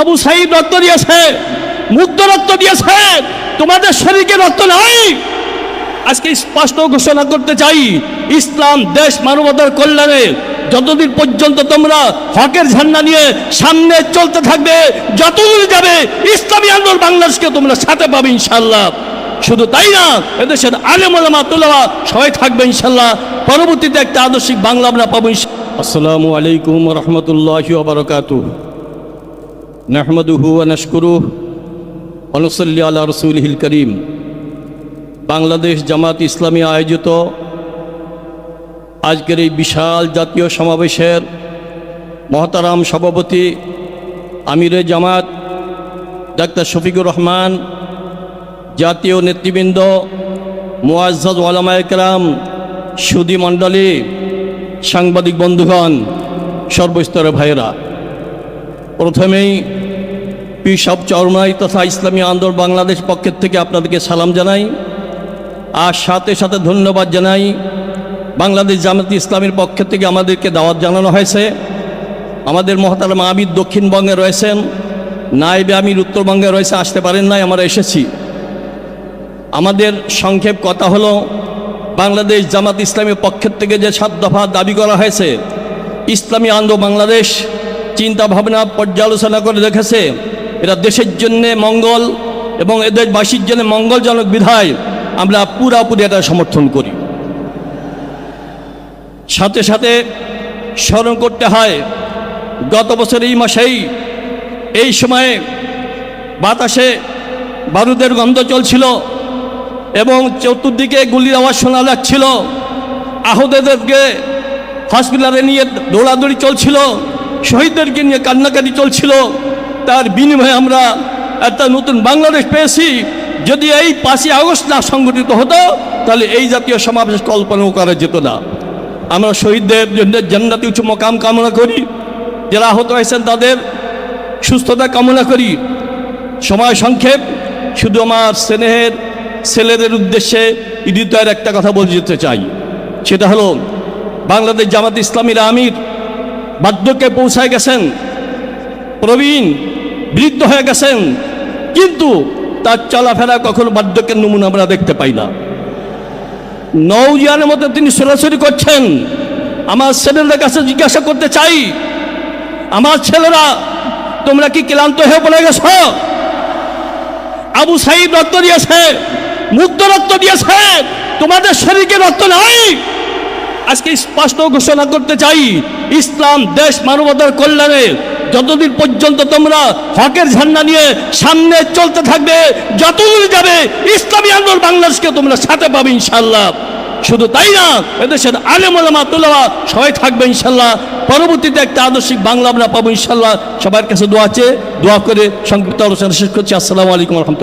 আবু সাইদ রক্ত দিয়েছে, মুক্ত রক্ত দিয়েছে, তোমাদের শরীরকে রক্ত নাই। আজকে স্পষ্ট ঘোষণা করতে চাই, ইসলাম, দেশ, মানবতার কল্যাণে যতদিন পর্যন্ত তোমরা হকের ঝান্ডা নিয়ে সামনে চলতে থাকবে, যতদূর যাবে, ইসলামী আন্দোলন বাংলাদেশকে তোমরা সাথে পাবে ইনশাল্লাহ শুধু তাই না, এদেশের আলেমা তোলামা সবাই থাকবে ইনশাল্লাহ পরবর্তীতে একটা আদর্শিক বাংলা আমরা পাবো আসসালামু আলাইকুম রহমতুল্লাহ বারকাতু নাহমদুহু নশকুরুহ অনুসল্লি আল্লাহ রসুলহিল করিম। বাংলাদেশ জামাত ইসলামী আয়োজিত আজকের এই বিশাল জাতীয় সমাবেশের মহতারাম সভাপতি আমিরে জামাত ডাক্তার শফিকুর রহমান, জাতীয় নেতৃবৃন্দ, মুআজ্জাজ ওয়ালামা একরাম সুদী মণ্ডলী, সাংবাদিক বন্ধুগণ, সর্বস্তরের ভাইয়েরা। প্রথমেই পিসব চরমাই তথা ইসলামী আন্দোলন বাংলাদেশ পক্ষের থেকে আপনাদেরকে সালাম জানাই। আর সাথে সাথে ধন্যবাদ জানাই বাংলাদেশ জামাত ইসলামের পক্ষ থেকে আমাদেরকে দাওয়াত জানানো হয়েছে। আমাদের মহতারাম আমির দক্ষিণবঙ্গে রয়েছেন নাইবে আমির উত্তরবঙ্গে রয়েছে, আসতে পারেন নাই, আমরা এসেছি। আমাদের সংক্ষেপ কথা হলো, বাংলাদেশ জামাত ইসলামের পক্ষের থেকে যে সাত দফা দাবি করা হয়েছে, ইসলামী আন্দোলন বাংলাদেশ চিন্তা ভাবনা পর্যালোচনা করে দেখেছে এরা দেশের জন্যে মঙ্গল এবং এদের বাসীর জন্য মঙ্গলজনক বিধায় আমরা পুরাপুরি এটা সমর্থন করি। সাথে সাথে স্মরণ করতে হয়, গত বছর এই মাসেই এই সময়ে বাতাসে বারুদের গন্ধ চলছিল এবং চতুর্দিকে গুলির আওয়াজ শোনা যাচ্ছিল। আহতদেরকে হসপিটালে নিয়ে দৌড়াদৌড়ি চলছিল, শহীদদেরকে নিয়ে কান্নাকাটি চলছিল। তার বিনিময়ে আমরা একটা নতুন বাংলাদেশ পেয়েছি। যদি এই পাঁচই আগস্ট না সংগঠিত হতো, তাহলে এই জাতীয় সমাবেশ কল্পনাও করা যেত না। আমরা শহীদদের জন্য জান্নাতি উচ্চ মকাম কামনা করি। যারা আহত হয়েছেন তাদের সুস্থতা কামনা করি। সময় সংক্ষেপ, শুধু আমার স্নেহের, ছেলেদের উদ্দেশ্যে হৃদয়ের একটা কথা বলে যেতে চাই। সেটা হলো, বাংলাদেশ জামাত ইসলামীর আমির বার্ধক্যে পৌঁছায় গেছেন। প্রবীণ, বৃদ্ধ হয়ে গেছেন, কিন্তু তার চলাফেরা কখনো বার্ধক্যের নমুনা আমরা দেখতে পাই না। নৌজিয়ানের মতো তিনি সরাসরি করছেন, আমার ছেলেদের কাছে জিজ্ঞাসা করতে চাই, আমার ছেলেরা, তোমরা কি ক্লান্ত হয়ে পড়ে গেছ? আবু সাইদ রক্ত দিয়েছে, মুক্ত রক্ত দিয়েছে, তোমাদের শরীরকে রক্ত নাই। আজকে স্পষ্ট ঘোষণা করতে চাই, ইসলাম দেশ মানবতার কল্যাণে যতদিন পর্যন্ত তোমরা হকের ঝান্ডা নিয়ে সামনে চলতে থাকবে, যতদূর যাবে, ইসলামী আন্দোলন বাংলাদেশকে তোমরা সাথে পাবে ইনশাল্লাহ শুধু তাই না, এদেশের আলেমা তোলা সবাই থাকবে ইনশাল্লাহ পরবর্তীতে একটা আদর্শিক বাংলা আমরা পাবো ইনশাল্লাহ সবার কাছে দোয়া আছে দোয়া করে সংক্ষিপ্ত আলোচনা শেষ করছি। আসসালামু আলাইকুম রহমতুল্লাহ।